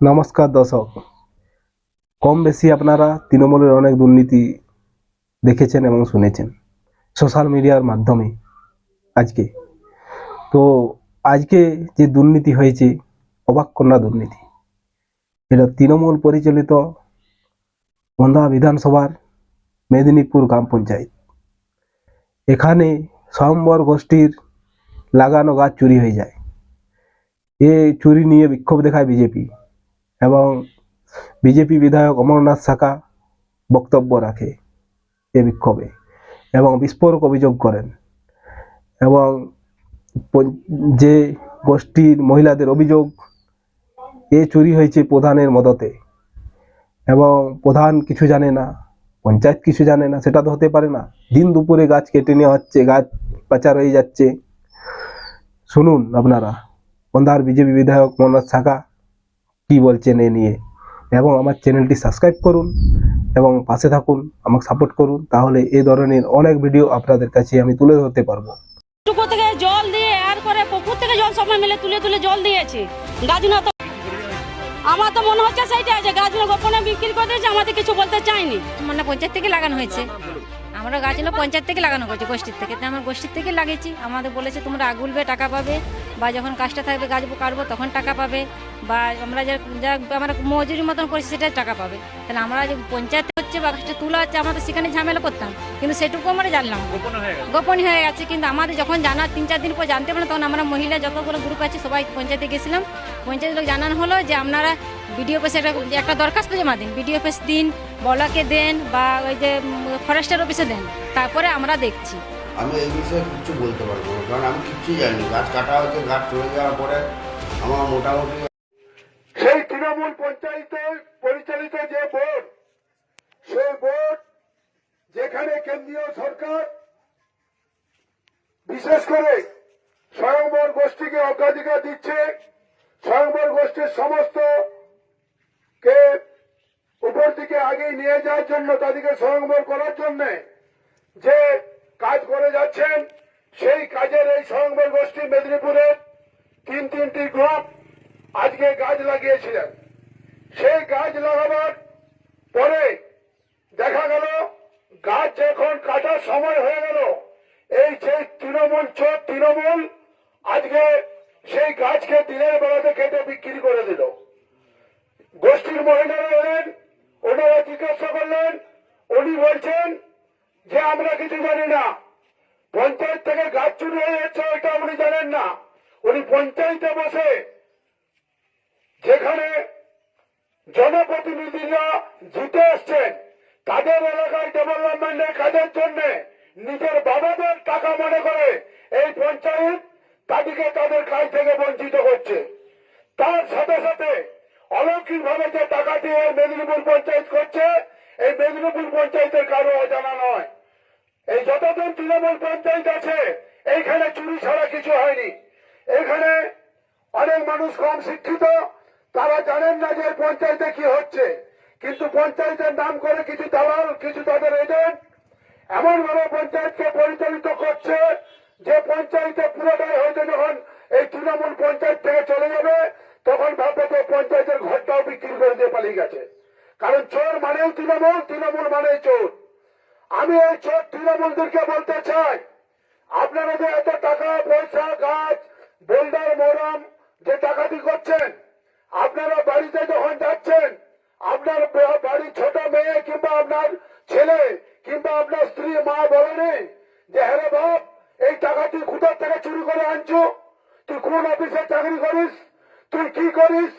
নমস্কার দর্শক। কম বেশি আপনারা তৃণমূলের অনেক দুর্নীতি দেখেছেন এবং শুনেছেন সোশ্যাল মিডিয়ার মাধ্যমে আজকে। তো আজকে যে দুর্নীতি হয়েছে, অবাক কন্যা দুর্নীতি এটা তৃণমূল পরিচালিত বন্ধা বিধানসভার মেদিনীপুর গ্রাম পঞ্চায়েত। এখানে স্বয়ম্বর গোষ্ঠীর লাগানো গাছ চুরি হয়ে যায়। এ চুরি নিয়ে বিক্ষোভ দেখায় বিজেপি। এবং বিজেপি বিধায়ক অমরনাথ শাখা বক্তব্য রাখে এ বিক্ষোভে এবং বিস্ফোরক অভিযোগ করেন। এবং যে গোষ্ঠীর মহিলাদের অভিযোগ, এ চুরি হয়েছে প্রধানের মদতে এবং প্রধান কিছু জানে না, পঞ্চায়েত কিছু জানে না, সেটা তো হতে পারে না। দিন দুপুরে গাছ কেটে নেওয়া হচ্ছে, গাছ পাচার হয়ে যাচ্ছে। শুনুন আপনারা বন্ধার বিজেপি বিধায়ক মনোজ শাখা কি বলছেন এ নিয়ে? এবং আমার চ্যানেলটি সাবস্ক্রাইব করুন এবং পাশে থাকুন আমাকে সাপোর্ট করুন তাহলে এই ধরনের অনেক ভিডিও আপনাদের কাছে আমি তুলে ধরতে পারব। পুকুর থেকে জল দিয়ে আর করে পুকুর থেকে জল সবাই মিলে তুলে তুলে জল দিয়েছে। গাছগুলো তো আমার তো মনে হচ্ছে সেইটা আছে গাছগুলো গোপনে বিক্রি করে দিয়েছে আমাদের কিছু বলতে চাইনি। মানে পঞ্চায়েত থেকে লাগানো হয়েছে। আমরা গাছগুলো পঞ্চায়েত থেকে লাগানো হয়েছে গোষ্ঠীর থেকে। আমরা গোষ্ঠীর থেকে লাগিয়েছি। আমাদের বলেছে তোমরা আগুলবে টাকা পাবে বা যখন কাজটা থাকবে গাছ কাটবো তখন টাকা পাবে। বা আমরা যা যা আমরা মজুরি মতন করছি সেটা টাকা পাবে। তাহলে আমরা যে পঞ্চায়েত হচ্ছে বা গাছটা তোলা হচ্ছে আমরা তো সেখানে ঝামেলা করতাম। কিন্তু সেটুকু আমরা জানলাম। গোপন হয়ে গেছে। কিন্তু আমাদের যখন জানা তিন চার দিন পর জানতে পারলাম তখন আমরা মহিলা যতগুলো গ্রুপ আছে সবাই পঞ্চায়েতে গেছিলাম। পঞ্চায়েত লোক জানানো হলো যে আপনারা বিডিও অফিসে একটা একটা দরখাস্ত জমা দিন। বিডিও অফিস দিন বলাকে দেন বা ওই যে ফরেস্টের অফিসে দেন। তারপরে আমরা দেখছি। আমি এই বিষয়ে কিচ্ছু বলতে পারব কারণ আমি কিচ্ছুই জানি গাছ কাটা হচ্ছে গাছ চলে যাওয়ার পরে আমার মোটামুটি তৃণমূল পঞ্চায়েতে পরিচালিত যে বোর্ড, সেই বোর্ড যেখানে কেন্দ্রীয় সরকার বিশেষ করে স্বয়ংবর গোষ্ঠীকে অগ্রাধিকার দিচ্ছে, স্বয়ংবর গোষ্ঠীর সমস্ত কে উপর দিকে আগেই নিয়ে যাওয়ার জন্য, তাদেরকে স্বয়ংবর করার জন্য যে কাজ করে যাচ্ছেন, সেই কাজের এই স্বয়ংবর গোষ্ঠী মেদিনীপুরের তিন তিনটি গ্রুপ আজকে গাছ লাগিয়েছিলেন। গাছ লাগাবার পরে দেখা গেল, গাছ যখন কাটার সময় হয়ে গেল। এই যে তৃণমূল চোর তৃণমূল, আজকে সেই গাছকে দিনের বেলাতে কেটে বিক্রি করে দিল। গোষ্ঠীর মহিলারা এলেন, ওনারা জিজ্ঞাসা করলেন, উনি বলছেন যে আমরা কিছু জানি না। পঞ্চায়েত থেকে গাছ চুরি হয়ে যাচ্ছে ওইটা উনি জানেন না। উনি পঞ্চায়েতে বসে যেখানে জনপ্রতিনিধিরা জিতে এসছেন। তাদের এলাকায় ডেভেলপমেন্টের কাজের জন্য নিজের বাবাদের টাকা মনে করে এই পঞ্চায়েত তাদেরকে তাদের কাজ থেকে বঞ্চিত করছে। তার সাথে সাথে অলৌকিক ভাবে যে টাকা দিয়ে মেদিনীপুর পঞ্চায়েত করছে, এই মেদিনীপুর পঞ্চায়েতের কারও অজানা নয়। এই যতদিন তৃণমূল পঞ্চায়েত আছে, এইখানে চুরি ছাড়া কিছু হয়নি। এখানে অনেক মানুষ কম শিক্ষিত তারা জানেন না যে পঞ্চায়েতে কি হচ্ছে, কিন্তু পঞ্চায়েতের নাম করে কিছু দালাল, কিছু তাদের এজেন্ট এমন ভাবে পঞ্চায়েতকে পরিচালিত করছে যে পঞ্চায়েতে পুরোটাই হয়তো যখন এই তৃণমূল পঞ্চায়েত থেকে চলে যাবে, তখন ভাববে যে পঞ্চায়েতের ঘরটাও বিক্রি করে দিয়ে পালিয়ে গেছে। কারণ চোর মানেই তৃণমূল তৃণমূল মানেই চোর। আমি এই চোর তৃণমূলদেরকে বলতে চাই, আপনারা যে এত টাকা, পয়সা, গাছ, বোল্ডার, মোরাম, যে ডাকাতি করছেন আপনারা বাড়িতে যখন যাচ্ছেন, আপনার বাড়ির ছোট মেয়ে কিংবা আপনার ছেলে কিংবা আপনার স্ত্রী, মা বলেনি যে হ্যাঁ বাপ, এই টাকা তুই কোথার থেকে চুরি করে আনছো? তুই কোন অফিসে চাকরি করিস? তুই কি করিস?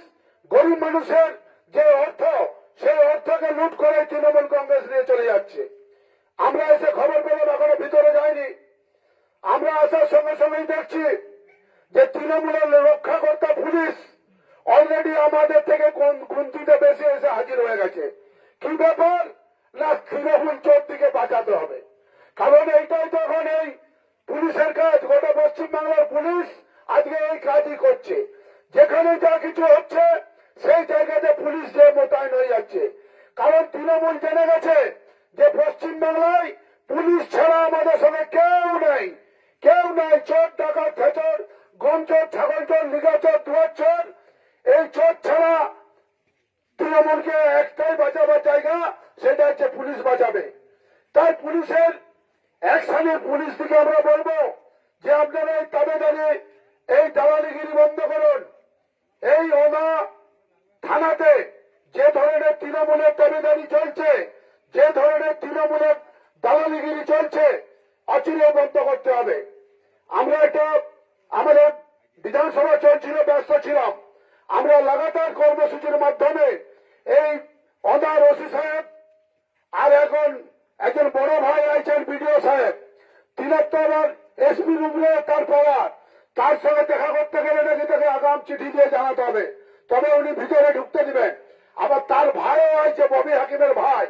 গরিব মানুষের যে অর্থ, সেই অর্থকে লুট করে তৃণমূল কংগ্রেস নিয়ে চলে যাচ্ছে। আমরা এসে খবর পেলাম, এখনও ভিতরে যাইনি। আমরা আসার সঙ্গে সঙ্গেই দেখছি যে, তৃণমূলের রক্ষা রক্ষাকর্তা পুলিশ অলরেডি আমাদের থেকে খুন্তিতে বেশি এসে হাজির হয়ে গেছে। কি ব্যাপার? না, তৃণমূল চোর দিকে বাঁচাতে হবে। কারণ এইটাই তো এখন এই পুলিশের কাজ। গোটা পশ্চিমবাংলার পুলিশ আজকে এই কাজই করছে। যেখানে যা কিছু হচ্ছে, সেই জায়গাতে পুলিশ যে মোতায়েন হয়ে যাচ্ছে। কারণ তৃণমূল জেনে গেছে যে পশ্চিমবাংলায় পুলিশ ছাড়া আমাদের সঙ্গে কেউ নেই। কেউ নাই, চোর, ডাকাত, ফেচর গম চোর ছাগল চোর লিগা চোর দুয়ার চোর এই চোর ছাড়া তৃণমূলকে একটাই বাঁচাবার জায়গা, সেটা হচ্ছে পুলিশ বাঁচাবে তাই পুলিশের এক অ্যাকশনে পুলিশ থেকে আমরা বলব যে আপনারা এই তাবেদারি, এই দালালিগিরি বন্ধ করুন। এই ওনা থানাতে যে ধরনের তৃণমূলের দাবিদারি চলছে, যে ধরনের তৃণমূলের দালালিগিরি চলছে অচিরে বন্ধ করতে হবে। আমরা একটা আমাদের বিধানসভা চলছিল, ব্যস্ত ছিলাম। আমরা লাগাতার কর্মসূচির মাধ্যমে এই অদার ওসি সাহেব আর এখন একজন বড় ভাই আছেন বিডিও সাহেব। তিরাত্তর আর এসপি রুমরে তার পাওয়ার তার সঙ্গে দেখা করতে গেলে নাকি তাকে আগাম চিঠি দিয়ে জানাতে হবে। তবে উনি ভিতরে ঢুকতে দিবেন। আবার তার ভাইও আছে ববি হাকিমের ভাই।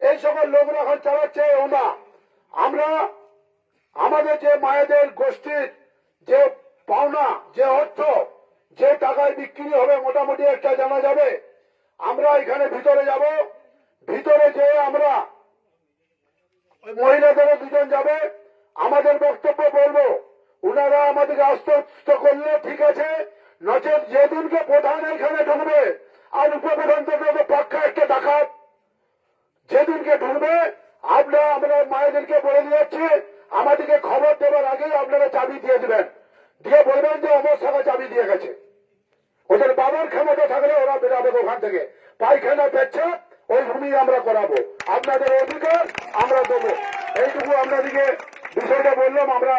এই সকল লোকরা এখন চালাচ্ছে ওনা। আমরা আমাদের যে মায়েদের গোষ্ঠীর যে পাওনা, যে অর্থ যে টাকায় বিক্রি হবে মোটামুটি একটা জানা যাবে। আমরা এখানে ভিতরে যাব। ভিতরে যেয়ে আমরা ওই মহিলাদেরও দুজন যাবে। আমাদের বক্তব্য বলব ওনারা আমাদেরকে আশ্বস্ত করলে ঠিক আছে, নচেত যেদিনকে প্রধান এখানে ঢুকবে আর উপপ্রধান থেকে পক্ষে একটা ডাকাত যেদিনকে ঢুকবে, আমরা আমরা মায়েদেরকে বলে দিয়েছি, আমাদেরকে খবর দেওয়ার আগেই আপনারা চাবি দিয়ে দেবেন। দিয়ে বলবেন যে অমর শাখা চাবি দিয়ে গেছে। ওদের বাবার ক্ষমতা থাকলে ওরা বেরাবে ওখান থেকে। পায়খানা পেচ্ছা, ওই ভূমি আমরা করাবো। আপনাদের অধিকার, আমরা দেবো। এইটুকু আপনাদেরকে বিষয়টা বললাম, আমরা